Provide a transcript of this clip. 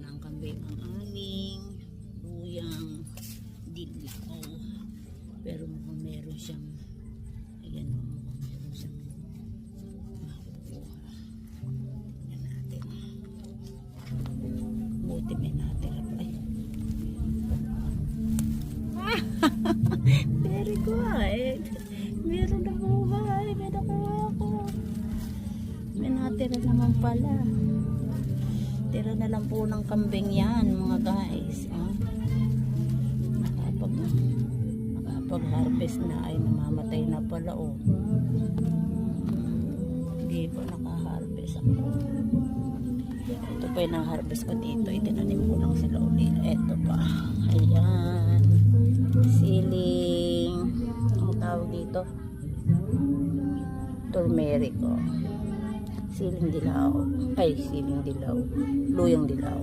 kambing ang aming luyang dilaw. Pero mukhang meron siyang ayan o, mukhang meron siyang makukuha. Tingnan natin. Buti may natira pa. Ay. Very good. Meron na buhay. May nakuha ko. May natira naman pala. Na lang po ng kambing yan, mga guys. Ah. Nakapag, nakapag-harvest na ay namamatay na pala, oh. Hindi pa naka-harvest ako. Ito pa yung harvest ko dito. Itinanim ko lang sila ulit. Ito pa. Ayan. Siling. Ang tawag dito? Turmeric, oh. Siling dilaw. Ay, siling dilaw. Luyang dilaw.